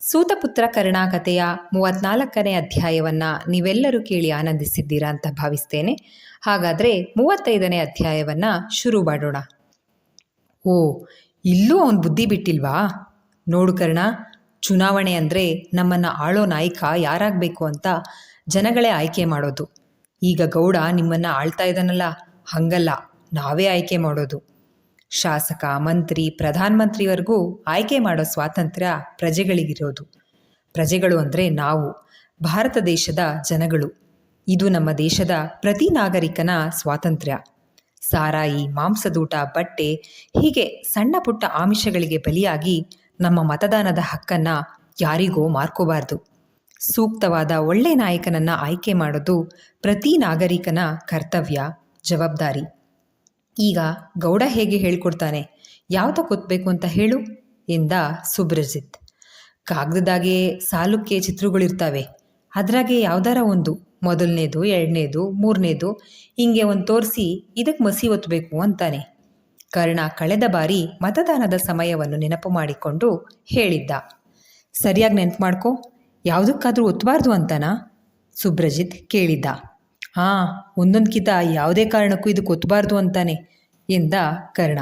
ಸೂತಪುತ್ರ ಕರುಣಾಕಥೆಯ ಮೂವತ್ನಾಲ್ಕನೇ ಅಧ್ಯಾಯವನ್ನು ನೀವೆಲ್ಲರೂ ಕೇಳಿ ಆನಂದಿಸಿದ್ದೀರಾ ಅಂತ ಭಾವಿಸ್ತೇನೆ. ಹಾಗಾದರೆ ಮೂವತ್ತೈದನೇ ಅಧ್ಯಾಯವನ್ನು ಶುರು ಮಾಡೋಣ. ಓ, ಇಲ್ಲೂ ಅವನ ಬುದ್ಧಿ ಬಿಟ್ಟಿಲ್ವಾ? ನೋಡು ಕರ್ಣ, ಚುನಾವಣೆ ಅಂದರೆ ನಮ್ಮನ್ನು ಆಳೋ ನಾಯಕ ಯಾರಾಗಬೇಕು ಅಂತ ಜನಗಳೇ ಆಯ್ಕೆ ಮಾಡೋದು. ಈಗ ಗೌಡ ನಿಮ್ಮನ್ನು ಆಳ್ತಾ ಇದ್ದಾನಲ್ಲ ಹಂಗಲ್ಲ, ನಾವೇ ಆಯ್ಕೆ ಮಾಡೋದು. ಶಾಸಕ, ಮಂತ್ರಿ, ಪ್ರಧಾನಮಂತ್ರಿವರೆಗೂ ಆಯ್ಕೆ ಮಾಡೋ ಸ್ವಾತಂತ್ರ್ಯ ಪ್ರಜೆಗಳಿಗಿರೋದು. ಪ್ರಜೆಗಳು ಅಂದರೆ ನಾವು, ಭಾರತ ದೇಶದ ಜನಗಳು. ಇದು ನಮ್ಮ ದೇಶದ ಪ್ರತಿ ನಾಗರಿಕನ ಸ್ವಾತಂತ್ರ್ಯ. ಸಾರಾಯಿ, ಮಾಂಸದೂಟ, ಬಟ್ಟೆ ಹೀಗೆ ಸಣ್ಣ ಪುಟ್ಟ ಆಮಿಷಗಳಿಗೆ ಬಲಿಯಾಗಿ ನಮ್ಮ ಮತದಾನದ ಹಕ್ಕನ್ನು ಯಾರಿಗೋ ಮಾರ್ಕೋಬಾರ್ದು. ಸೂಕ್ತವಾದ ಒಳ್ಳೆ ನಾಯಕನನ್ನು ಆಯ್ಕೆ ಮಾಡೋದು ಪ್ರತಿ ನಾಗರಿಕನ ಕರ್ತವ್ಯ, ಜವಾಬ್ದಾರಿ. ಈಗ ಗೌಡ ಹೇಗೆ ಹೇಳ್ಕೊಡ್ತಾನೆ? ಯಾವ್ದು ಒತ್ತಬೇಕು ಅಂತ ಹೇಳು ಎಂದ ಸುಬ್ರಜಿತ್. ಕಾಗದದಾಗೆ ಸಾಲುಕ್ಕೆ ಚಿತ್ರಗಳಿರ್ತವೆ. ಅದರಾಗೆ ಯಾವ್ದಾರ ಒಂದು, ಮೊದಲನೇದು, ಎರಡನೇದು, ಮೂರನೇದು, ಹಿಂಗೆ ಒಂದು ತೋರಿಸಿ ಇದಕ್ಕೆ ಮಸಿ ಒತ್ತಬೇಕು ಅಂತಾನೆ. ಕರ್ಣ ಕಳೆದ ಬಾರಿ ಮತದಾನದ ಸಮಯವನ್ನು ನೆನಪು ಮಾಡಿಕೊಂಡು ಹೇಳಿದ್ದ. ಸರಿಯಾಗಿ ನೆನಪು ಮಾಡ್ಕೋ, ಯಾವುದಕ್ಕಾದರೂ ಒತ್ತಬಾರ್ದು ಅಂತನಾ? ಸುಬ್ರಜಿತ್ ಕೇಳಿದ್ದ. ಹಾಂ, ಒಂದೊಂದ್ಕಿತ ಯಾವುದೇ ಕಾರಣಕ್ಕೂ ಇದು ಕೊತ್ತಬಾರ್ದು ಅಂತಾನೆ ಎಂದ ಕರ್ಣ.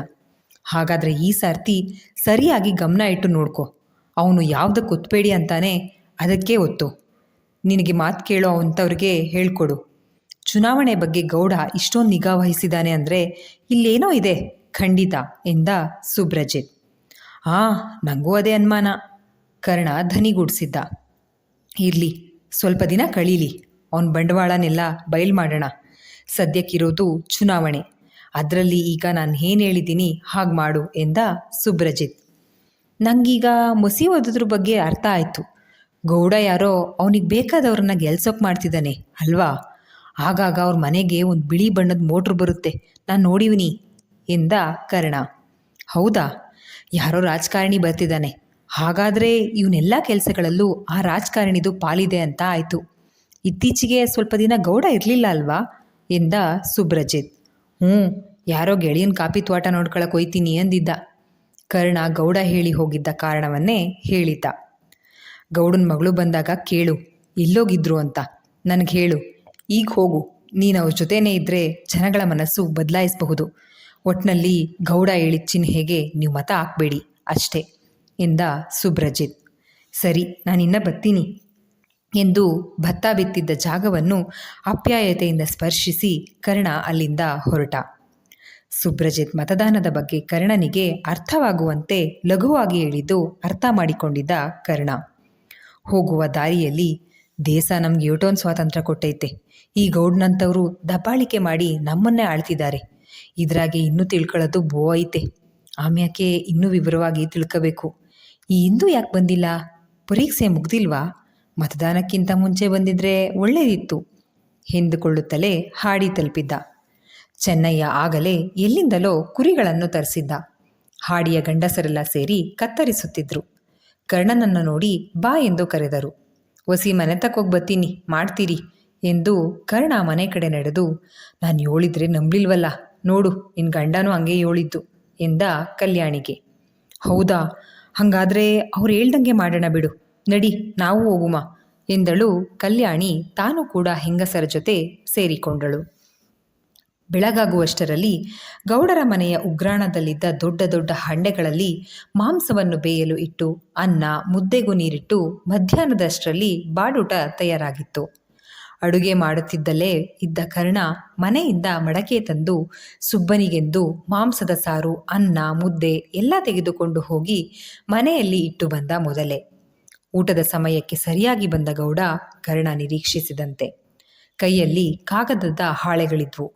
ಹಾಗಾದರೆ ಈ ಸರ್ತಿ ಸರಿಯಾಗಿ ಗಮನ ಇಟ್ಟು ನೋಡ್ಕೊ. ಅವನು ಯಾವ್ದು ಕೊತ್ಬೇಡಿ ಅಂತಾನೆ ಅದಕ್ಕೆ ಒತ್ತು. ನಿನಗೆ ಮಾತು ಕೇಳೋ ಅಂಥವ್ರಿಗೆ ಹೇಳ್ಕೊಡು. ಚುನಾವಣೆ ಬಗ್ಗೆ ಗೌಡ ಇಷ್ಟೊಂದು ನಿಗಾ ವಹಿಸಿದ್ದಾನೆ ಅಂದರೆ ಇಲ್ಲೇನೋ ಇದೆ, ಖಂಡಿತ ಎಂದ ಸುಬ್ರಜಿತ್. ಹಾಂ ನನಗೂ ಅದೇ ಅನುಮಾನ. ಕರ್ಣ ಧನಿಗೂಡಿಸಿದ್ದ. ಇರಲಿ, ಸ್ವಲ್ಪ ದಿನ ಕಳೀಲಿ. ಅವನ ಬಂಡವಾಳನೆಲ್ಲ ಬಯಲು ಮಾಡೋಣ. ಸದ್ಯಕ್ಕಿರೋದು ಚುನಾವಣೆ. ಅದರಲ್ಲಿ ಈಗ ನಾನು ಏನು ಹೇಳಿದ್ದೀನಿ ಹಾಗೆ ಮಾಡು ಎಂದ ಸುಬ್ರಜಿತ್. ನಂಗೀಗ ಮುಸಿ ಓದೋದ್ರ ಬಗ್ಗೆ ಅರ್ಥ ಆಯಿತು. ಗೌಡ ಯಾರೋ ಅವನಿಗೆ ಬೇಕಾದವ್ರನ್ನ ಗೆಲ್ಸೋಕೆ ಮಾಡ್ತಿದ್ದಾನೆ, ಅಲ್ವಾ? ಆಗಾಗ ಅವ್ರ ಮನೆಗೆ ಒಂದು ಬಿಳಿ ಬಣ್ಣದ ಮೋಟ್ರ್ ಬರುತ್ತೆ, ನಾನು ನೋಡಿವಿನಿ ಎಂದ ಕರ್ಣ. ಹೌದಾ? ಯಾರೋ ರಾಜಕಾರಣಿ ಬರ್ತಿದ್ದಾನೆ. ಹಾಗಾದರೆ ಇವನ್ನೆಲ್ಲ ಕೆಲಸಗಳಲ್ಲೂ ಆ ರಾಜಕಾರಣಿದು ಪಾಲಿದೆ ಅಂತ ಆಯಿತು. ಇತ್ತೀಚೆಗೆ ಸ್ವಲ್ಪ ದಿನ ಗೌಡ ಇರಲಿಲ್ಲ ಅಲ್ವಾ? ಎಂದ ಸುಬ್ರಜಿತ್. ಹ್ಞೂ, ಯಾರೋ ಗೆಳೆಯನ ಕಾಪಿ ತೋಟ ನೋಡ್ಕೊಳಕ್ಕೆ ಹೋಯ್ತೀನಿ ಅಂದಿದ್ದ. ಕರ್ಣ ಗೌಡ ಹೇಳಿ ಹೋಗಿದ್ದ ಕಾರಣವನ್ನೇ ಹೇಳಿದ್ದ. ಗೌಡನ ಮಗಳು ಬಂದಾಗ ಕೇಳು ಎಲ್ಲೋಗಿದ್ರು ಅಂತ. ನನಗೆ ಹೇಳು, ಈಗ ಹೋಗು. ನೀನು ಅವ್ರ ಜೊತೆನೇ ಇದ್ದರೆ ಜನಗಳ ಮನಸ್ಸು ಬದಲಾಯಿಸಬಹುದು. ಒಟ್ನಲ್ಲಿ ಗೌಡ ಹೇಳಿದ ಚಿಹ್ನೆಗೆ ನೀವು ಮತ ಹಾಕಬೇಡಿ ಅಷ್ಟೇ, ಎಂದ ಸುಬ್ರಜಿತ್. ಸರಿ ನಾನಿನ್ನ ಬರ್ತೀನಿ. ಎಂದು ಭತ್ತ ಬಿತ್ತಿದ್ದ ಜಾಗವನ್ನು ಅಪ್ಯಾಯತೆಯಿಂದ ಸ್ಪರ್ಶಿಸಿ ಕರ್ಣ ಅಲ್ಲಿಂದ ಹೊರಟ. ಸುಬ್ರಜಿತ್ ಮತದಾನದ ಬಗ್ಗೆ ಕರ್ಣನಿಗೆ ಅರ್ಥವಾಗುವಂತೆ ಲಘುವಾಗಿ ಹೇಳಿದ್ದು ಅರ್ಥ ಮಾಡಿಕೊಂಡಿದ್ದ ಕರ್ಣ. ಹೋಗುವ ದಾರಿಯಲ್ಲಿ ದೇಶ ನಮ್ಗೆ ಯೋಟೋನ್ ಸ್ವಾತಂತ್ರ್ಯ ಕೊಟ್ಟೈತೆ. ಈ ಗೌಡ್ನಂಥವರು ದಬ್ಬಾಳಿಕೆ ಮಾಡಿ ನಮ್ಮನ್ನೇ ಆಳ್ತಿದ್ದಾರೆ. ಇದ್ರಾಗೆ ಇನ್ನೂ ತಿಳ್ಕೊಳ್ಳೋದು ಬೋ ಐತೆ. ಆಮ್ಯಾಕೆ ಇನ್ನೂ ವಿವರವಾಗಿ ತಿಳ್ಕೋಬೇಕು. ಈ ಇಂದು ಯಾಕೆ ಬಂದಿಲ್ಲ? ಪರೀಕ್ಷೆ ಮುಗ್ದಿಲ್ವಾ? ಮತದಾನಕ್ಕಿಂತ ಮುಂಚೆ ಬಂದಿದ್ರೆ ಒಳ್ಳೇದಿತ್ತು. ಹಿಂದುಕೊಳ್ಳುತ್ತಲೇ ಹಾಡಿ ತಲುಪಿದ್ದ. ಚೆನ್ನಯ್ಯ ಆಗಲೇ ಎಲ್ಲಿಂದಲೋ ಕುರಿಗಳನ್ನು ತರಿಸಿದ್ದ. ಹಾಡಿಯ ಗಂಡಸರೆಲ್ಲ ಸೇರಿ ಕತ್ತರಿಸುತ್ತಿದ್ರು. ಕರ್ಣನನ್ನು ನೋಡಿ ಬಾ ಎಂದು ಕರೆದರು. ಒಸಿ ಮನೆ ತಕ್ಕೋಗಿ ಬತ್ತೀನಿ, ಮಾಡ್ತೀರಿ ಎಂದು ಕರ್ಣ ಮನೆ ಕಡೆ ನಡೆದು, ನಾನು ಹೇಳಿದ್ರೆ ನಂಬ್ಲಿಲ್ವಲ್ಲ, ನೋಡು ನಿನ್ನ ಗಂಡನೂ ಹಂಗೆ ಹೇಳಿದ್ದು ಎಂದ ಕಲ್ಯಾಣಿಗೆ. ಹೌದಾ? ಹಾಗಾದ್ರೆ ಅವ್ರು ಹೇಳ್ದಂಗೆ ಮಾಡೋಣ ಬಿಡು ನಡಿ, ನಾವು ಹೋಗುಮ ಎಂದಳು ಕಲ್ಯಾಣಿ ತಾನು ಕೂಡ ಹೆಂಗಸರ ಜೊತೆ ಸೇರಿಕೊಂಡಳು. ಬೆಳಗಾಗುವಷ್ಟರಲ್ಲಿ ಗೌಡರ ಮನೆಯ ಉಗ್ರಾಣದಲ್ಲಿದ್ದ ದೊಡ್ಡ ದೊಡ್ಡ ಹಂಡೆಗಳಲ್ಲಿ ಮಾಂಸವನ್ನು ಬೇಯಲು ಇಟ್ಟು, ಅನ್ನ, ಮುದ್ದೆಗೂ ನೀರಿಟ್ಟು ಮಧ್ಯಾಹ್ನದಷ್ಟರಲ್ಲಿ ಬಾಡೂಟ ತಯಾರಾಗಿತ್ತು. ಅಡುಗೆ ಮಾಡುತ್ತಿದ್ದಲೇ ಇದ್ದ ಕರ್ಣ ಮನೆಯಿಂದ ಮಡಕೆ ತಂದು ಸುಬ್ಬನಿಗೆಂದು ಮಾಂಸದ ಸಾರು, ಅನ್ನ, ಮುದ್ದೆ ಎಲ್ಲ ತೆಗೆದುಕೊಂಡು ಹೋಗಿ ಮನೆಯಲ್ಲಿ ಇಟ್ಟು ಬಂದ ಮೊದಲೇ. ಊಟದ ಸಮಯಕ್ಕೆ ಸರಿಯಾಗಿ ಬಂದ ಗೌಡ ಕರ್ಣ ನಿರೀಕ್ಷಿಸಿದಂತೆ. ಕೈಯಲ್ಲಿ ಕಾಗದದ ಹಾಳೆಗಳಿದ್ವು.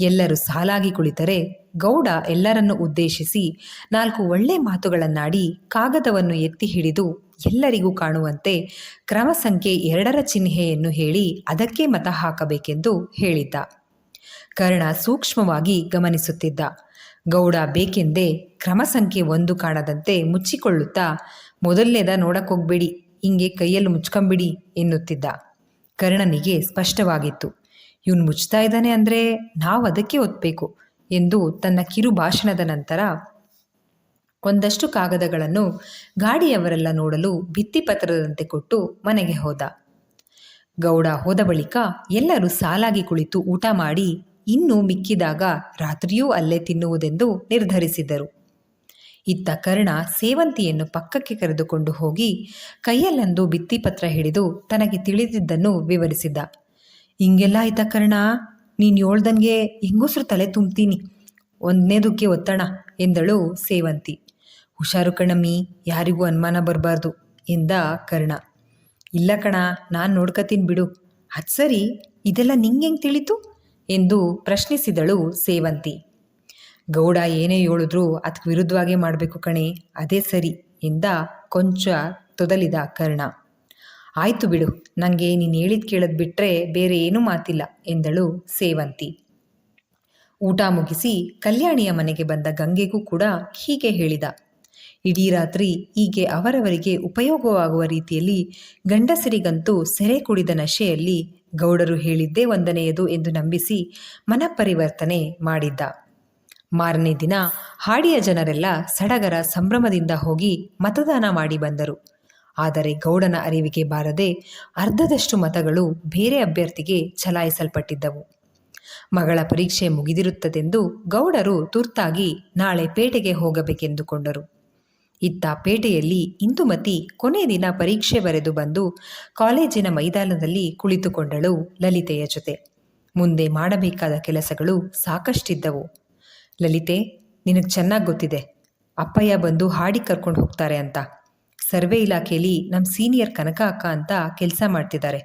ಎಲ್ಲರೂ ಸಾಲಾಗಿ ಕುಳಿತರೆ ಗೌಡ ಎಲ್ಲರನ್ನು ಉದ್ದೇಶಿಸಿ ನಾಲ್ಕು ಒಳ್ಳೆ ಮಾತುಗಳನ್ನಾಡಿ ಕಾಗದವನ್ನು ಎತ್ತಿ ಹಿಡಿದು ಎಲ್ಲರಿಗೂ ಕಾಣುವಂತೆ ಕ್ರಮ ಸಂಖ್ಯೆ ಎರಡರ ಚಿಹ್ನೆಯನ್ನು ಹೇಳಿ ಅದಕ್ಕೆ ಮತ ಹಾಕಬೇಕೆಂದು ಹೇಳಿದ್ದ. ಕರ್ಣ ಸೂಕ್ಷ್ಮವಾಗಿ ಗಮನಿಸುತ್ತಿದ್ದ. ಗೌಡ ಬೇಕೆಂದೇ ಕ್ರಮ ಸಂಖ್ಯೆ ಒಂದು ಕಾಣದಂತೆ ಮುಚ್ಚಿಕೊಳ್ಳುತ್ತಾ ಮೊದಲನೇದ ನೋಡಕ್ಕೋಗ್ಬೇಡಿ ಹಿಂಗೆ ಕೈಯಲ್ಲಿ ಮುಚ್ಕೊಂಬಿಡಿ ಎನ್ನುತ್ತಿದ್ದ. ಕರ್ಣನಿಗೆ ಸ್ಪಷ್ಟವಾಗಿತ್ತು, ಇವನು ಮುಚ್ತಾ ಇದ್ದಾನೆ ಅಂದರೆ ನಾವು ಅದಕ್ಕೆ ಒತ್ತಬೇಕು ಎಂದು ತನ್ನ ಕಿರು ಭಾಷಣದ ನಂತರ ಒಂದಷ್ಟು ಕಾಗದಗಳನ್ನು ಗಾಡಿಯವರೆಲ್ಲ ನೋಡಲು ಭಿತ್ತಿಪತ್ರದಂತೆ ಕೊಟ್ಟು ಮನೆಗೆ ಹೋದ. ಗೌಡ ಹೋದ ಬಳಿಕ ಎಲ್ಲರೂ ಸಾಲಾಗಿ ಕುಳಿತು ಊಟ ಮಾಡಿ ಇನ್ನೂ ಮಿಕ್ಕಿದಾಗ ರಾತ್ರಿಯೂ ಅಲ್ಲೇ ತಿನ್ನುವುದೆಂದು ನಿರ್ಧರಿಸಿದರು. ಇತ್ತ ಕರ್ಣ ಸೇವಂತಿಯನ್ನು ಪಕ್ಕಕ್ಕೆ ಕರೆದುಕೊಂಡು ಹೋಗಿ ಕೈಯಲ್ಲೊಂದು ಭಿತ್ತಿಪತ್ರ ಹಿಡಿದು ತನಗೆ ತಿಳಿದಿದ್ದನ್ನು ವಿವರಿಸಿದ್ದ ಹಿಂಗೆಲ್ಲ ಆಯ್ತ ಕರ್ಣ? ನೀನು ಹೇಳ್ದಂಗೆ ಹೆಂಗುಸ್ರು ತಲೆ ತುಂಬ್ತೀನಿ. ಒಂದನೇದಕ್ಕೆ ಒತ್ತಣ, ಎಂದಳು ಸೇವಂತಿ. ಹುಷಾರು ಕಣಮ್ಮಿ, ಯಾರಿಗೂ ಅನುಮಾನ ಬರಬಾರ್ದು, ಎಂದ ಕರ್ಣ. ಇಲ್ಲ ಕಣ, ನಾನು ನೋಡ್ಕತೀನಿ ಬಿಡು. ಅದು ಸರಿ, ಇದೆಲ್ಲ ನಿಂಗೆ ಹೆಂಗೆ ತಿಳಿತು? ಎಂದು ಪ್ರಶ್ನಿಸಿದಳು ಸೇವಂತಿ. ಗೌಡ ಏನೇ ಹೇಳಿದ್ರೂ ಅದಕ್ಕೆ ವಿರುದ್ಧವಾಗೇ ಮಾಡಬೇಕು ಕಣೆ, ಅದೇ ಸರಿ ಎಂದ ಕೊಂಚ ತೊದಲಿದ ಕರ್ಣ. ಆಯ್ತು ಬಿಡು ನನಗೆ ನೀನು ಹೇಳಿದ್ ಕೇಳದ್ ಬಿಟ್ರೆ ಬೇರೆ ಏನೂ ಮಾತಿಲ್ಲ, ಎಂದಳು ಸೇವಂತಿ. ಊಟ ಮುಗಿಸಿ ಕಲ್ಯಾಣಿಯ ಮನೆಗೆ ಬಂದ ಗಂಗೆಗೂ ಕೂಡ ಹೀಗೆ ಹೇಳಿದ. ಇಡೀ ರಾತ್ರಿ ಹೀಗೆ ಅವರವರಿಗೆ ಉಪಯೋಗವಾಗುವ ರೀತಿಯಲ್ಲಿ ಗಂಡಸರಿಗಂತೂ ಸೆರೆ ಕುಡಿದ ನಶೆಯಲ್ಲಿ ಗೌಡರು ಹೇಳಿದ್ದೇ ಒಂದನೆಯದು ಎಂದು ನಂಬಿಸಿ ಮನಪರಿವರ್ತನೆ ಮಾಡಿದ್ದ. ಮಾರನೇ ದಿನ ಹಾಡಿಯ ಜನರೆಲ್ಲ ಸಡಗರ ಸಂಭ್ರಮದಿಂದ ಹೋಗಿ ಮತದಾನ ಮಾಡಿ ಬಂದರು. ಆದರೆ ಗೌಡನ ಅರಿವಿಗೆ ಬಾರದೆ ಅರ್ಧದಷ್ಟು ಮತಗಳು ಬೇರೆ ಅಭ್ಯರ್ಥಿಗೆ ಚಲಾಯಿಸಲ್ಪಟ್ಟಿದ್ದವು. ಮಗಳ ಪರೀಕ್ಷೆ ಮುಗಿದಿರುತ್ತದೆಂದು ಗೌಡರು ತುರ್ತಾಗಿ ನಾಳೆ ಪೇಟೆಗೆ ಹೋಗಬೇಕೆಂದುಕೊಂಡರು. ಇತ್ತ ಪೇಟೆಯಲ್ಲಿ ಇಂದುಮತಿ ಕೊನೆ ದಿನ ಪರೀಕ್ಷೆ ಬರೆದು ಬಂದು ಕಾಲೇಜಿನ ಮೈದಾನದಲ್ಲಿ ಕುಳಿತುಕೊಂಡಳು ಲಲಿತೆಯ ಜೊತೆ. ಮುಂದೆ ಮಾಡಬೇಕಾದ ಕೆಲಸಗಳು ಸಾಕಷ್ಟಿದ್ದವು. ಲಲಿತೆ, ನಿನಗೆ ಚೆನ್ನಾಗಿ ಗೊತ್ತಿದೆ. ಅಪ್ಪಯ್ಯ ಬಂದು ಹಾಡಿ ಕರ್ಕೊಂಡು ಹೋಗ್ತಾರೆ ಅಂತ. ಸರ್ವೆ ಇಲಾಖೆಯಲ್ಲಿ ನಮ್ಮ ಸೀನಿಯರ್ ಕನಕ ಅಕ್ಕ ಅಂತ ಕೆಲಸ ಮಾಡ್ತಿದ್ದಾರೆ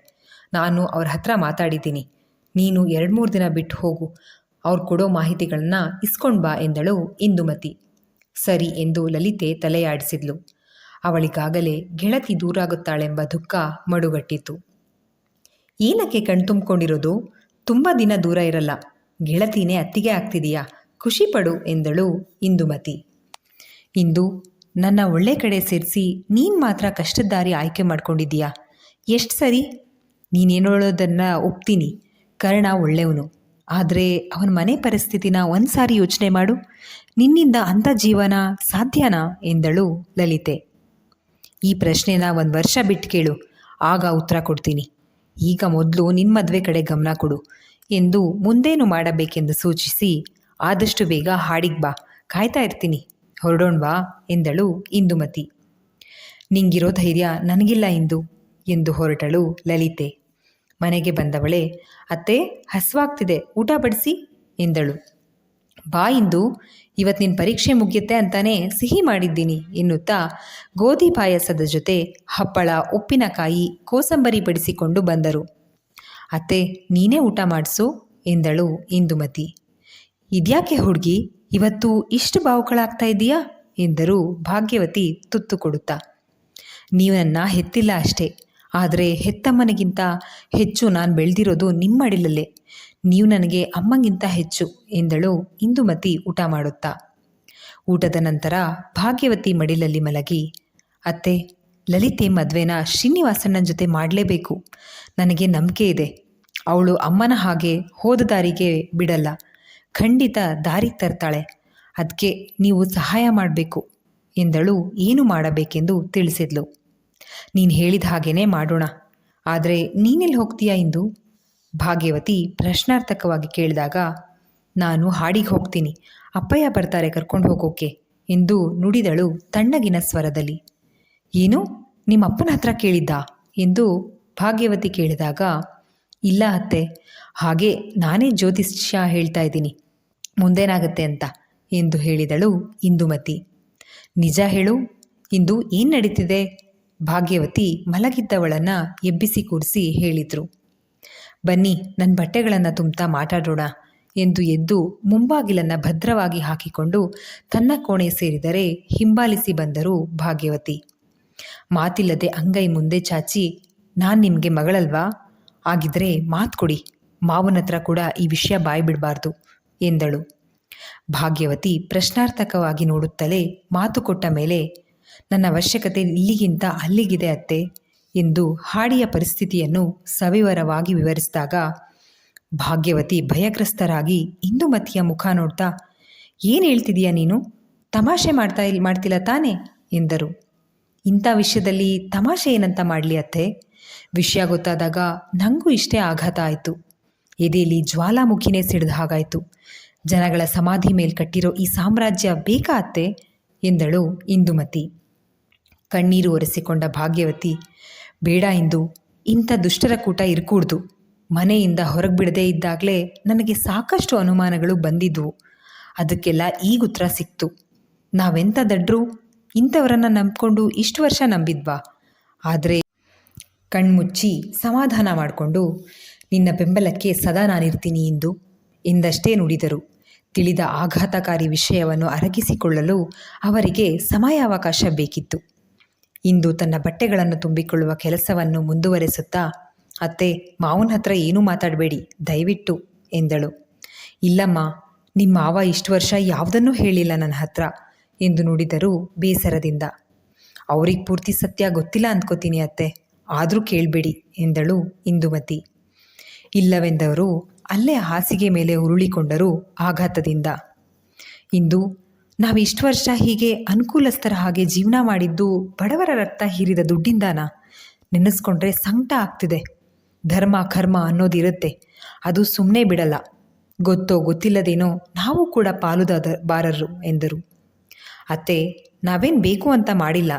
ನಾನು ಅವ್ರ ಹತ್ರ ಮಾತಾಡಿದ್ದೀನಿ. ನೀನು ಎರಡು ಮೂರು ದಿನ ಬಿಟ್ಟು ಹೋಗು. ಅವ್ರು ಕೊಡೋ ಮಾಹಿತಿಗಳನ್ನ ಇಸ್ಕೊಂಡು ಬಾ ಎಂದಳು ಇಂದುಮತಿ. ಸರಿ ಎಂದು ಲಲಿತೆ ತಲೆಯಾಡಿಸಿದ್ಲು. ಅವಳಿಗಾಗಲೇ ಗೆಳತಿ ದೂರಾಗುತ್ತಾಳೆಂಬ ದುಃಖ ಮಡುಗಟ್ಟಿತು. ಏನಕ್ಕೆ ಕಣ್ತುಂಬಿಕೊಂಡಿರೋದು? ತುಂಬ ದಿನ ದೂರ ಇರಲ್ಲ. ಗೆಳತಿನೇ ಅತ್ತಿಗೆ ಆಗ್ತಿದೆಯಾ? ಖುಷಿಪಡು ಎಂದಳು ಇಂದುಮತಿ. ಇಂದು, ನನ್ನ ಒಳ್ಳೆ ಕಡೆ ಸೇರಿಸಿ ನೀನು ಮಾತ್ರ ಕಷ್ಟದಾರಿ ಆಯ್ಕೆ ಮಾಡ್ಕೊಂಡಿದ್ದೀಯಾ? ಎಷ್ಟು ಸರಿ? ನೀನೇನೋಳೋದನ್ನು ಒಪ್ತೀನಿ. ಕರ್ಣ ಒಳ್ಳೆಯವನು. ಆದರೆ ಅವನ ಮನೆ ಪರಿಸ್ಥಿತಿನ ಒಂದು ಸಾರಿ ಯೋಚನೆ ಮಾಡು. ನಿನ್ನಿಂದ ಅಂಥ ಜೀವನ ಸಾಧ್ಯನಾ? ಎಂದಳು ಲಲಿತೆ. ಈ ಪ್ರಶ್ನೆನ ಒಂದು ವರ್ಷ ಬಿಟ್ಟು ಕೇಳು. ಆಗ ಉತ್ತರ ಕೊಡ್ತೀನಿ. ಈಗ ಮೊದಲು ನಿನ್ನ ಮದುವೆ ಕಡೆ ಗಮನ ಕೊಡು ಎಂದು ಮುಂದೇನು ಮಾಡಬೇಕೆಂದು ಸೂಚಿಸಿ ಆದಷ್ಟು ಬೇಗ ಹಾಡಿಗೆ ಬಾ. ಕಾಯ್ತಾ ಇರ್ತೀನಿ. ಹೊರಡೋಣ್ವಾ ಎಂದಳು ಇಂದುಮತಿ. ನಿಂಗಿರೋ ಧೈರ್ಯ ನನಗಿಲ್ಲ ಇಂದು ಎಂದು ಹೊರಟಳು ಲಲಿತೆ. ಮನೆಗೆ ಬಂದವಳೆ, ಅತ್ತೆ, ಹಸ್ವಾಗ್ತಿದೆ. ಊಟ ಬಡಿಸಿ? ಎಂದಳು. ಬಾ ಇಂದು. ಇವತ್ತು ನಿನ್ನ ಪರೀಕ್ಷೆ ಮುಗಿಯುತ್ತೆ ಅಂತಾನೆ ಸಿಹಿ ಮಾಡಿದ್ದೀನಿ ಎನ್ನುತ್ತಾ ಗೋಧಿ ಪಾಯಸದ ಜೊತೆ ಹಪ್ಪಳ, ಉಪ್ಪಿನಕಾಯಿ, ಕೋಸಂಬರಿ ಬಡಿಸಿಕೊಂಡು ಬಂದರು. ಅತ್ತೆ, ನೀನೇ ಊಟ ಮಾಡಿಸು ಎಂದಳು ಇಂದುಮತಿ. ಇದ್ಯಾಕೆ ಹುಡುಗಿ? ಇವತ್ತು ಇಷ್ಟು ಬಾವುಕಳಾಗ್ತಾ ಇದೀಯಾ? ಎಂದರು ಭಾಗ್ಯವತಿ ತುತ್ತು ಕೊಡುತ್ತಾ ನೀವು ನನ್ನ ಹೆತ್ತಿಲ್ಲ ಅಷ್ಟೇ. ಆದರೆ ಹೆತ್ತಮ್ಮನಿಗಿಂತ ಹೆಚ್ಚು ನಾನು ಬೆಳೆದಿರೋದು ನಿಮ್ಮ ಅಡಿಲಲ್ಲೇ ನೀವು ನನಗೆ ಅಮ್ಮಗಿಂತ ಹೆಚ್ಚು, ಎಂದಳು ಇಂದುಮತಿ ಊಟ ಮಾಡುತ್ತಾ. ಊಟದ ನಂತರ ಭಾಗ್ಯವತಿ ಮಡಿಲಲ್ಲಿ ಮಲಗಿ, ಅತ್ತೆ, ಲಲಿತೆ ಮದುವೆನ ಶ್ರೀನಿವಾಸಣ್ಣನ ಜೊತೆ ಮಾಡಲೇಬೇಕು. ನನಗೆ ನಂಬಿಕೆ ಇದೆ. ಅವಳು ಅಮ್ಮನ ಹಾಗೆ ಹೋದ ದಾರಿಗೆ ಬಿಡಲ್ಲ. ಖಂಡಿತ ದಾರಿ ತರ್ತಾಳೆ. ಅದಕ್ಕೆ ನೀವು ಸಹಾಯ ಮಾಡಬೇಕು ಎಂದಳು ಏನು ಮಾಡಬೇಕೆಂದು ತಿಳಿಸಿದ್ಲು. ನೀನು ಹೇಳಿದ ಹಾಗೇನೇ ಮಾಡೋಣ. ಆದರೆ ನೀನೆಲ್ಲಿ ಹೋಗ್ತೀಯಾ ಇಂದು? ಭಾಗ್ಯವತಿ ಪ್ರಶ್ನಾರ್ಥಕವಾಗಿ ಕೇಳಿದಾಗ, ನಾನು ಹಾಡಿಗೆ ಹೋಗ್ತೀನಿ. ಅಪ್ಪಯ್ಯ ಬರ್ತಾರೆ ಕರ್ಕೊಂಡು ಹೋಗೋಕೆ ಎಂದು ನುಡಿದಳು ತಣ್ಣಗಿನ ಸ್ವರದಲ್ಲಿ. ಏನು? ನಿಮ್ಮ ಅಪ್ಪನ ಹತ್ರ ಕೇಳಿದ್ದಾ? ಎಂದು ಭಾಗ್ಯವತಿ ಕೇಳಿದಾಗ, ಇಲ್ಲ ಅತ್ತೆ. ಹಾಗೆ ನಾನೇ ಜ್ಯೋತಿಷ್ಯ ಹೇಳ್ತಾ ಇದ್ದೀನಿ. ಮುಂದೇನಾಗತ್ತೆ ಅಂತ ಎಂದು ಹೇಳಿದಳು ಇಂದುಮತಿ. ನಿಜ ಹೇಳು, ಇಂದು ಏನು ನಡೀತಿದೆ? ಭಾಗ್ಯವತಿ ಮಲಗಿದ್ದವಳನ್ನ ಎಬ್ಬಿಸಿ ಕೂರಿಸಿ ಹೇಳಿದ್ರು. ಬನ್ನಿ ನನ್ನ ಬಟ್ಟೆಗಳನ್ನು ತುಂಬ್ತಾ ಮಾತಾಡೋಣ ಎಂದು ಎದ್ದು ಮುಂಬಾಗಿಲನ್ನು ಭದ್ರವಾಗಿ ಹಾಕಿಕೊಂಡು ತನ್ನ ಕೋಣೆ ಸೇರಿದರೆ ಹಿಂಬಾಲಿಸಿ ಬಂದರು ಭಾಗ್ಯವತಿ. ಮಾತಿಲ್ಲದೆ ಅಂಗೈ ಮುಂದೆ ಚಾಚಿ, ನಾನು ನಿಮಗೆ ಮಗಳಲ್ವಾ? ಆಗಿದ್ರೆ ಮಾತು ಕೊಡಿ ಮಾವನ ಹತ್ರ ಕೂಡ ಈ ವಿಷಯ ಬಾಯಿ ಬಿಡಬಾರ್ದು ಎಂದಳು. ಭಾಗ್ಯವತಿ ಪ್ರಶ್ನಾರ್ಥಕವಾಗಿ ನೋಡುತ್ತಲೇ ಮಾತು ಕೊಟ್ಟ ಮೇಲೆ, ನನ್ನ ಅವಶ್ಯಕತೆ ಇಲ್ಲಿಗಿಂತ ಅಲ್ಲಿಗಿದೆ ಅತ್ತೆ ಎಂದು ಹಾಡಿಯ ಪರಿಸ್ಥಿತಿಯನ್ನು ಸವಿವರವಾಗಿ ವಿವರಿಸಿದಾಗ, ಭಾಗ್ಯವತಿ ಭಯಗ್ರಸ್ತರಾಗಿ ಇಂದುಮತಿಯ ಮುಖ ನೋಡ್ತಾ, ಏನು ಹೇಳ್ತಿದೀಯ ನೀನು? ತಮಾಷೆ ಮಾಡ್ತಾ ಇಲ್ಲಿ ಮಾಡ್ತಿಲ್ಲ ತಾನೇ? ಎಂದರು. ಇಂಥ ವಿಷಯದಲ್ಲಿ ತಮಾಷೆ ಏನಂತ ಮಾಡಲಿ ಅತ್ತೆ? ವಿಷಯ ಗೊತ್ತಾದಾಗ ನನಗೂ ಇಷ್ಟೇ ಆಘಾತ ಆಯಿತು. ಎದೆಯಲ್ಲಿ ಜ್ವಾಲಾಮುಖಿನೇ ಸಿಡಿದ ಹಾಗಾಯಿತು. ಜನಗಳ ಸಮಾಧಿ ಮೇಲೆ ಕಟ್ಟಿರೋ ಈ ಸಾಮ್ರಾಜ್ಯ ಬೇಕಾ ಅತ್ತೆ? ಎಂದಳು ಇಂದುಮತಿ. ಕಣ್ಣೀರು ಒರೆಸಿಕೊಂಡ ಭಾಗ್ಯವತಿ, ಬೇಡ ಇಂದು, ಇಂಥ ದುಷ್ಟರ ಕೂಟ ಇರಕೂಡ್ದು. ಮನೆಯಿಂದ ಹೊರಗೆ ಬಿಡದೇ ಇದ್ದಾಗಲೇ ನನಗೆ ಸಾಕಷ್ಟು ಅನುಮಾನಗಳು ಬಂದಿದ್ವು. ಅದಕ್ಕೆಲ್ಲ ಈಗ ಉತ್ತರ ಸಿಕ್ತು. ನಾವೆಂಥ ದಡ್ರು? ಇಂಥವರನ್ನು ನಂಬಿಕೊಂಡು ಇಷ್ಟು ವರ್ಷ ನಂಬಿದ್ವಾ? ಆದರೆ ಕಣ್ಮುಚ್ಚಿ ಸಮಾಧಾನ ಮಾಡಿಕೊಂಡು ನಿನ್ನ ಬೆಂಬಲಕ್ಕೆ ಸದಾ ನಾನಿರ್ತೀನಿ ಇಂದು. ಎಂದಷ್ಟೇ ನುಡಿದರು ತಿಳಿದ ಆಘಾತಕಾರಿ ವಿಷಯವನ್ನು ಅರಗಿಸಿಕೊಳ್ಳಲು ಅವರಿಗೆ ಸಮಯಾವಕಾಶ ಬೇಕಿತ್ತು. ಇಂದು ತನ್ನ ಬಟ್ಟೆಗಳನ್ನು ತುಂಬಿಕೊಳ್ಳುವ ಕೆಲಸವನ್ನು ಮುಂದುವರೆಸುತ್ತಾ, ಅತ್ತೆ, ಮಾವನ ಹತ್ರ ಏನೂ ಮಾತಾಡಬೇಡಿ, ದಯವಿಟ್ಟು, ಎಂದಳು. ಇಲ್ಲಮ್ಮ, ನಿಮ್ಮ ಮಾವ ಇಷ್ಟು ವರ್ಷ ಯಾವುದನ್ನೂ ಹೇಳಿಲ್ಲ ನನ್ನ ಹತ್ರ, ಎಂದು ನುಡಿದರು ಬೇಸರದಿಂದ. ಅವ್ರಿಗೆ ಪೂರ್ತಿ ಸತ್ಯ ಗೊತ್ತಿಲ್ಲ ಅಂದ್ಕೋತೀನಿ ಅತ್ತೆ, ಆದರೂ ಕೇಳಬೇಡಿ, ಎಂದಳು ಇಂದುಮತಿ. ಇಲ್ಲವೆಂದವರು ಅಲ್ಲೇ ಹಾಸಿಗೆ ಮೇಲೆ ಉರುಳಿಕೊಂಡರು ಆಘಾತದಿಂದ. ಇಂದು ನಾವು ಇಷ್ಟು ವರ್ಷ ಹೀಗೆ ಅನುಕೂಲಸ್ಥರ ಹಾಗೆ ಜೀವನ ಮಾಡಿದ್ದು ಬಡವರ ರಕ್ತ ಹೀರಿದ ದುಡ್ಡಿಂದಾನ? ನೆನೆಸ್ಕೊಂಡ್ರೆ ಸಂಕಟ ಆಗ್ತಿದೆ. ಧರ್ಮ, ಕರ್ಮ ಅನ್ನೋದಿರುತ್ತೆ ಅದು ಸುಮ್ಮನೆ ಬಿಡಲ್ಲ. ಗೊತ್ತೋ ಗೊತ್ತಿಲ್ಲದೇನೋ ನಾವು ಕೂಡ ಪಾಲುದಾದ ಬಾರರು ಎಂದರು. ಅತ್ತೆ, ನಾವೇನು ಬೇಕು ಅಂತ ಮಾಡಿಲ್ಲ.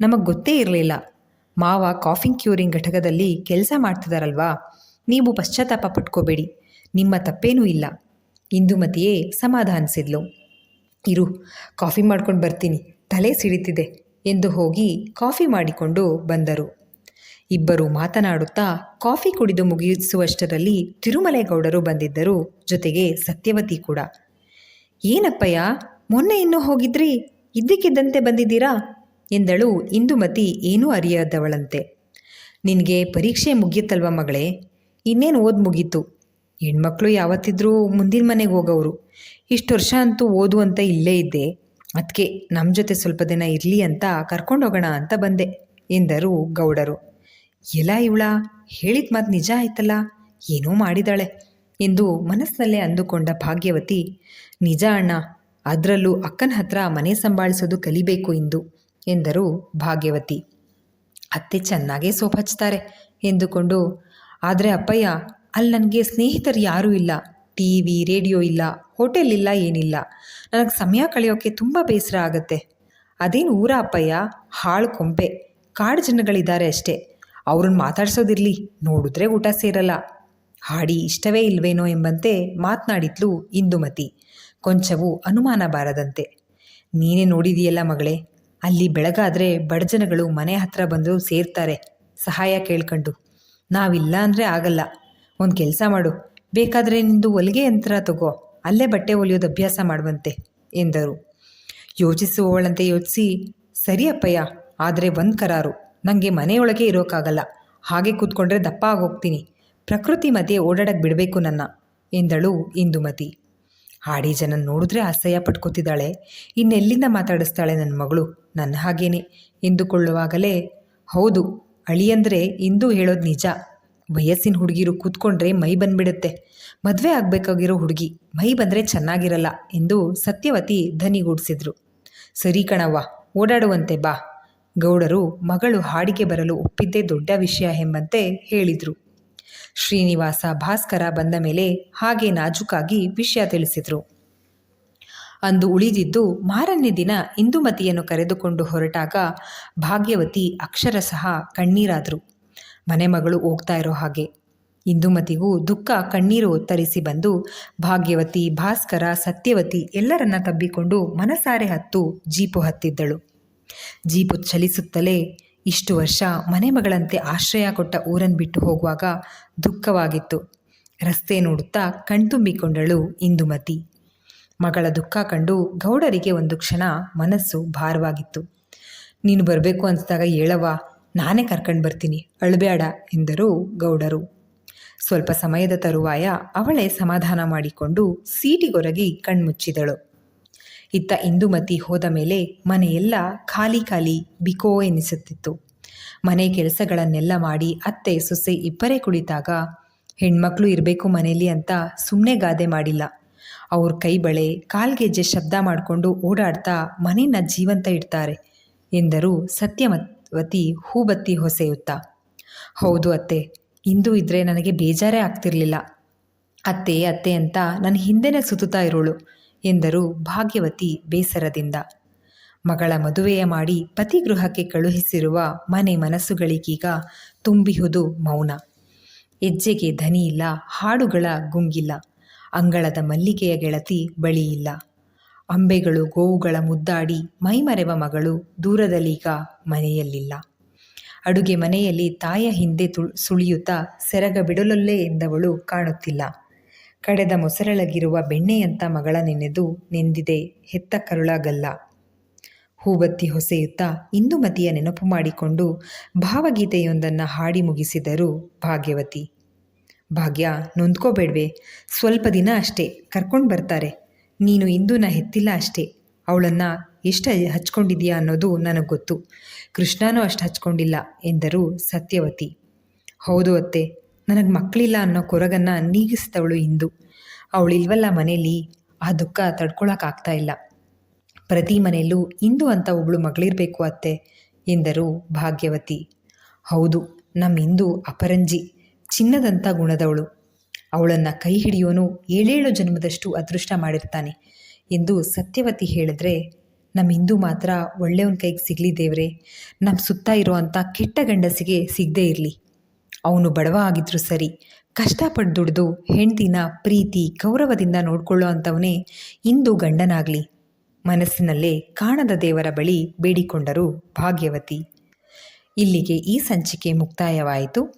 ನಮಗೆ ಗೊತ್ತೇ ಇರಲಿಲ್ಲ. ಮಾವ ಕಾಫಿಂಗ್ ಕ್ಯೂರಿಂಗ್ ಘಟಕದಲ್ಲಿ ಕೆಲಸ ಮಾಡ್ತಿದಾರಲ್ವಾ? ನೀವು ಪಶ್ಚಾತ್ತಾಪ ಪಟ್ಕೋಬೇಡಿ. ನಿಮ್ಮ ತಪ್ಪೇನೂ ಇಲ್ಲ. ಇಂದುಮತಿಯೇ ಸಮಾಧಾನಿಸಿದ್ಲು ಇರು, ಕಾಫಿ ಮಾಡ್ಕೊಂಡು ಬರ್ತೀನಿ. ತಲೆ ಸಿಡಿತಿದೆ ಎಂದು ಹೋಗಿ ಕಾಫಿ ಮಾಡಿಕೊಂಡು ಬಂದರು. ಇಬ್ಬರು ಮಾತನಾಡುತ್ತಾ ಕಾಫಿ ಕುಡಿದು ಮುಗಿಸುವಷ್ಟರಲ್ಲಿ ತಿರುಮಲೇಗೌಡರು ಬಂದಿದ್ದರು, ಜೊತೆಗೆ ಸತ್ಯವತಿ ಕೂಡ. ಏನಪ್ಪಯ್ಯ, ಮೊನ್ನೆ ಇನ್ನೂ ಹೋಗಿದ್ರಿ? ಇದ್ದಕ್ಕಿದ್ದಂತೆ ಬಂದಿದ್ದೀರಾ? ಎಂದಳು ಇಂದುಮತಿ ಏನೂ ಅರಿಯದವಳಂತೆ. ನಿನಗೆ ಪರೀಕ್ಷೆ ಮುಗಿಯುತ್ತಲ್ವ ಮಗಳೇ? ಇನ್ನೇನು ಓದ್ ಮುಗೀತು. ಹೆಣ್ಮಕ್ಳು ಯಾವತ್ತಿದ್ರೂ ಮುಂದಿನ ಮನೆಗೆ ಹೋಗೋರು ಇಷ್ಟು ವರ್ಷ ಅಂತೂ ಓದು ಅಂತ ಇಲ್ಲೇ ಇದ್ದೆ. ಅದಕ್ಕೆ ನಮ್ಮ ಜೊತೆ ಸ್ವಲ್ಪ ದಿನ ಇರಲಿ ಅಂತ ಕರ್ಕೊಂಡೋಗೋಣ ಅಂತ ಬಂದೆ, ಎಂದರು ಗೌಡರು. ಎಲ್ಲ ಇವಳ, ಹೇಳಿದ ಮಾತು ನಿಜ ಆಯ್ತಲ್ಲ? ಏನೋ ಮಾಡಿದಾಳೆ? ಎಂದು ಮನಸ್ಸಿನಲ್ಲೇ ಅಂದುಕೊಂಡ ಭಾಗ್ಯವತಿ, ನಿಜ ಅಣ್ಣ, ಅದರಲ್ಲೂ ಅಕ್ಕನ ಹತ್ರ ಮನೆ ಸಂಭಾಳಿಸೋದು ಕಲಿಬೇಕು ಎಂದು ಎಂದರು ಭಾಗ್ಯವತಿ. ಅತ್ತೆ ಚೆನ್ನಾಗೇ ಸೋಪ್ ಹಚ್ತಾರೆ, ಎಂದುಕೊಂಡು ಆದರೆ ಅಪ್ಪಯ್ಯ, ಅಲ್ಲಿ ನನಗೆ ಸ್ನೇಹಿತರು ಯಾರೂ ಇಲ್ಲ. ಟಿ ವಿ ರೇಡಿಯೋ ಇಲ್ಲ, ಹೋಟೆಲ್ ಇಲ್ಲ, ಏನಿಲ್ಲ. ನನಗೆ ಸಮಯ ಕಳೆಯೋಕ್ಕೆ ತುಂಬ ಬೇಸರ ಆಗುತ್ತೆ. ಅದೇನು ಊರ ಅಪ್ಪಯ್ಯ? ಹಾಳು ಕೊಂಪೆ ಕಾಡು ಜನಗಳಿದ್ದಾರೆ ಅಷ್ಟೇ. ಅವ್ರನ್ನ ಮಾತಾಡ್ಸೋದಿರಲಿ, ನೋಡಿದ್ರೆ ಊಟ ಸೇರಲ್ಲ. ಹಾಡಿ ಇಷ್ಟವೇ ಇಲ್ವೇನೋ ಎಂಬಂತೆ ಮಾತನಾಡಿದ್ಲು ಇಂದುಮತಿ. ಕೊಂಚವೂ ಅನುಮಾನ ಬಾರದಂತೆ. ನೀನೇ ನೋಡಿದೀಯಲ್ಲ ಮಗಳೇ, ಅಲ್ಲಿ ಬೆಳಗಾದರೆ ಬಡಜನಗಳು ಮನೆ ಹತ್ರ ಬಂದು ಸೇರ್ತಾರೆ. ಸಹಾಯ ಕೇಳ್ಕೊಂಡು. ನಾವಿಲ್ಲ ಅಂದರೆ ಆಗಲ್ಲ. ಒಂದು ಕೆಲಸ ಮಾಡು. ಬೇಕಾದರೆ ನಿಂದು ಹೊಲಿಗೆ ಯಂತ್ರ ತಗೋ. ಅಲ್ಲೇ ಬಟ್ಟೆ ಹೊಲಿಯೋದು ಅಭ್ಯಾಸ ಮಾಡುವಂತೆ, ಎಂದರು. ಯೋಚಿಸುವವಳಂತೆ ಯೋಚಿಸಿ ಸರಿ ಅಪ್ಪಯ್ಯ ಆದರೆ ಒಂದು ಕರಾರು. ನನಗೆ ಮನೆಯೊಳಗೆ ಇರೋಕ್ಕಾಗಲ್ಲ ಹಾಗೆ ಕೂತ್ಕೊಂಡ್ರೆ ದಪ್ಪ ಆಗೋಗ್ತೀನಿ. ಪ್ರಕೃತಿ ಮಧ್ಯೆ ಓಡಾಡಕ್ಕೆ ಬಿಡಬೇಕು ನನ್ನ, ಎಂದಳು ಇಂದುಮತಿ. ಹಾಡಿ ಜನ ನೋಡಿದ್ರೆ ಅಸಹ್ಯ ಪಟ್ಕೋತಿದ್ದಾಳೆ. ಇನ್ನೆಲ್ಲಿಂದ ಮಾತಾಡಿಸ್ತಾಳೆ ನನ್ನ ಮಗಳು? ನನ್ನ ಹಾಗೇನೆ. ಎಂದುಕೊಳ್ಳುವಾಗಲೇ, ಹೌದು ಅಳಿಯಂದ್ರೆ ಇಂದು ಹೇಳೋದು ನಿಜ. ವಯಸ್ಸಿನ ಹುಡುಗಿರು ಕೂತ್ಕೊಂಡ್ರೆ ಮೈ ಬಂದ್ಬಿಡುತ್ತೆ. ಮದುವೆ ಆಗಬೇಕಾಗಿರೋ ಹುಡುಗಿ ಮೈ ಬಂದರೆ ಚೆನ್ನಾಗಿರಲ್ಲ ಎಂದು ಸತ್ಯವತಿ ಧನಿಗೂಡಿಸಿದ್ರು. ಸರಿ ಕಣವ್ವ, ಓಡಾಡುವಂತೆ ಬಾ. ಗೌಡರು ಮಗಳು ಹಾಡಿಗೆ ಬರಲು ಒಪ್ಪಿದ್ದೇ ದೊಡ್ಡ ವಿಷಯ ಎಂಬಂತೆ ಹೇಳಿದರು. ಶ್ರೀನಿವಾಸ ಭಾಸ್ಕರ ಬಂದ ಮೇಲೆ ಹಾಗೆ ನಾಜುಕಾಗಿ ವಿಷಯ ತಿಳಿಸಿದರು. ಅಂದು ಉಳಿದಿದ್ದು ಮಾರನೇ ದಿನ ಇಂದುಮತಿಯನ್ನು ಕರೆದುಕೊಂಡು ಹೊರಟಾಗ ಭಾಗ್ಯವತಿ ಅಕ್ಷರಶಃ ಕಣ್ಣೀರಾದರು. ಮನೆಮಗಳು ಹೋಗ್ತಾ ಇರೋ ಹಾಗೆ. ಇಂದುಮತಿಗೂ ದುಃಖ ಕಣ್ಣೀರು ಒತ್ತರಿಸಿ ಬಂದು ಭಾಗ್ಯವತಿ, ಭಾಸ್ಕರ, ಸತ್ಯವತಿ ಎಲ್ಲರನ್ನ ತಬ್ಬಿಕೊಂಡು ಮನಸಾರೆ ಹತ್ತು ಜೀಪು ಹತ್ತಿದ್ದಳು. ಜೀಪು ಚಲಿಸುತ್ತಲೇ ಇಷ್ಟು ವರ್ಷ ಮನೆಮಗಳಂತೆ ಆಶ್ರಯ ಕೊಟ್ಟ ಊರನ್ನು ಬಿಟ್ಟು ಹೋಗುವಾಗ ದುಃಖವಾಗಿತ್ತು. ರಸ್ತೆ ನೋಡುತ್ತಾ ಕಣ್ತುಂಬಿಕೊಂಡಳು ಇಂದುಮತಿ. ಮಗಳ ದುಃಖ ಕಂಡು ಗೌಡರಿಗೆ ಒಂದು ಕ್ಷಣ ಮನಸ್ಸು ಭಾರವಾಗಿತ್ತು. ನೀನು ಬರಬೇಕು ಅನಿಸಿದಾಗ ಹೇಳವ್ವ, ನಾನೇ ಕರ್ಕೊಂಡು ಬರ್ತೀನಿ ಅಳಬೇಡ ಎಂದರು ಗೌಡರು. ಸ್ವಲ್ಪ ಸಮಯದ ತರುವಾಯ ಅವಳೇ ಸಮಾಧಾನ ಮಾಡಿಕೊಂಡು ಸೀಟಿಗೊರಗಿ ಕಣ್ಮುಚ್ಚಿದಳು. ಇತ್ತ ಇಂದುಮತಿ ಹೋದ ಮೇಲೆ ಮನೆಯೆಲ್ಲ ಖಾಲಿ ಖಾಲಿ ಬಿಕೋ ಎನಿಸುತ್ತಿತ್ತು. ಮನೆ ಕೆಲಸಗಳನ್ನೆಲ್ಲ ಮಾಡಿ ಅತ್ತೆ ಸೊಸೆ ಇಬ್ಬರೇ ಕುಳಿತಾಗ, ಹೆಣ್ಮಕ್ಳು ಇರಬೇಕು ಮನೆಯಲ್ಲಿ ಅಂತ ಸುಮ್ಮನೆ ಗಾದೆ ಮಾಡಿಲ್ಲ. ಅವ್ರ ಕೈ ಬಳೆ ಕಾಲ್ಗೆಜ್ಜೆ ಶಬ್ದ ಮಾಡಿಕೊಂಡು ಓಡಾಡ್ತಾ ಮನೆಯನ್ನ ಜೀವಂತ ಇಡ್ತಾರೆ ಎಂದರು ಸತ್ಯಮತಿ ಹೂಬತ್ತಿ ಹೊಸೆಯುತ್ತಾ. ಹೌದು ಅತ್ತೆ, ಇಂದು ಇದ್ರೆ ನನಗೆ ಬೇಜಾರೇ ಆಗ್ತಿರ್ಲಿಲ್ಲ. ಅತ್ತೆ ಅತ್ತೆ ಅಂತ ನನ್ನ ಹಿಂದೆನೆ ಸುತ್ತುತ್ತಾ ಇರೋಳು ಎಂದರು ಭಾಗ್ಯವತಿ ಬೇಸರದಿಂದ. ಮಗಳ ಮದುವೆಯ ಮಾಡಿ ಪತಿಗೃಹಕ್ಕೆ ಕಳುಹಿಸಿರುವ ಮನೆ ಮನಸ್ಸುಗಳಿಗೀಗ ತುಂಬಿಹುದು ಮೌನ. ಹೆಜ್ಜೆಗೆ ಧನಿ ಇಲ್ಲ, ಹಾಡುಗಳ ಗುಂಗಿಲ್ಲ. ಅಂಗಳದ ಮಲ್ಲಿಗೆಯ ಗೆಳತಿ ಬಳಿಯಿಲ್ಲ. ಅಂಬೆಗಳು ಗೋವುಗಳ ಮುದ್ದಾಡಿ ಮೈಮರೆವ ಮಗಳು ದೂರದಲ್ಲೀಗ ಮನೆಯಲ್ಲಿಲ್ಲ. ಅಡುಗೆ ಮನೆಯಲ್ಲಿ ತಾಯ ಹಿಂದೆ ತು ಸುಳಿಯುತ್ತಾ ಸೆರಗ ಬಿಡಲೊಲ್ಲೇ ಎಂದವಳು ಕಾಣುತ್ತಿಲ್ಲ. ಕಡೆದ ಮೊಸರಳಗಿರುವ ಬೆಣ್ಣೆಯಂಥ ಮಗಳ ನೆನೆದು ನೆಂದಿದೆ ಹೆತ್ತ ಕರುಳಗಲ್ಲ ಹೂಬತ್ತಿ ಹೊಸೆಯುತ್ತಾ ಇಂದುಮತಿಯ ನೆನಪು ಮಾಡಿಕೊಂಡು ಭಾವಗೀತೆಯೊಂದನ್ನು ಹಾಡಿ ಮುಗಿಸಿದರು ಭಾಗ್ಯವತಿ. ಭಾಗ್ಯ, ನೊಂದ್ಕೋಬೇಡ್ವೆ. ಸ್ವಲ್ಪ ದಿನ ಅಷ್ಟೇ, ಕರ್ಕೊಂಡು ಬರ್ತಾರೆ. ನೀನು ಇಂದುನ ಹೆತ್ತಿಲ್ಲ ಅಷ್ಟೇ. ಅವಳನ್ನು ಎಷ್ಟು ಹಚ್ಕೊಂಡಿದೆಯಾ ಅನ್ನೋದು ನನಗೆ ಗೊತ್ತು. ಕೃಷ್ಣನೂ ಅಷ್ಟು ಹಚ್ಕೊಂಡಿಲ್ಲ ಎಂದರು ಸತ್ಯವತಿ. ಹೌದು ಅತ್ತೆ, ನನಗೆ ಮಕ್ಕಳಿಲ್ಲ ಅನ್ನೋ ಕೊರಗನ್ನು ನೀಗಿಸ್ತವಳು ಇಂದು. ಅವಳಿಲ್ವಲ್ಲ ಮನೇಲಿ, ಆ ದುಃಖ ತಡ್ಕೊಳಕ್ಕಾಗ್ತಾ ಇಲ್ಲ. ಪ್ರತಿ ಮನೆಯಲ್ಲೂ ಇಂದು ಅಂತ ಒಬ್ಳು ಮಗಳಿರಬೇಕು ಅತ್ತೆ, ಎಂದರು ಭಾಗ್ಯವತಿ. ಹೌದು ನಮ್ಮ ಇಂದು ಅಪರಂಜಿ. ಚಿನ್ನದಂಥ ಗುಣದವಳು. ಅವಳನ್ನು ಕೈ ಹಿಡಿಯೋನು ಏಳೇಳು ಜನ್ಮದಷ್ಟು ಅದೃಷ್ಟ ಮಾಡಿರ್ತಾನೆ ಎಂದು ಸತ್ಯವತಿ ಹೇಳಿದ್ರೆ ನಮ್ಮ ಹಿಂದೂ ಮಾತ್ರ ಒಳ್ಳೆಯವನ ಕೈಗೆ ಸಿಗಲಿ ದೇವ್ರೆ ನಮ್ಮ ಸುತ್ತ ಇರುವಂಥ ಕೆಟ್ಟ ಗಂಡಸಿಗೆ ಸಿಗದೇ ಇರಲಿ. ಅವನು ಬಡವ ಆಗಿದ್ರು ಸರಿ ಕಷ್ಟಪಟ್ಟು ದುಡಿದು ಹೆಂಡತಿನ ಪ್ರೀತಿ, ಗೌರವದಿಂದ ನೋಡ್ಕೊಳ್ಳೋ ಅಂಥವನೇ ಇಂದು ಗಂಡನಾಗಲಿ. ಮನಸ್ಸಿನಲ್ಲೇ ಕಾಣದ ದೇವರ ಬಳಿ ಬೇಡಿಕೊಂಡರು ಭಾಗ್ಯವತಿ. ಇಲ್ಲಿಗೆ ಈ ಸಂಚಿಕೆ ಮುಕ್ತಾಯವಾಯಿತು.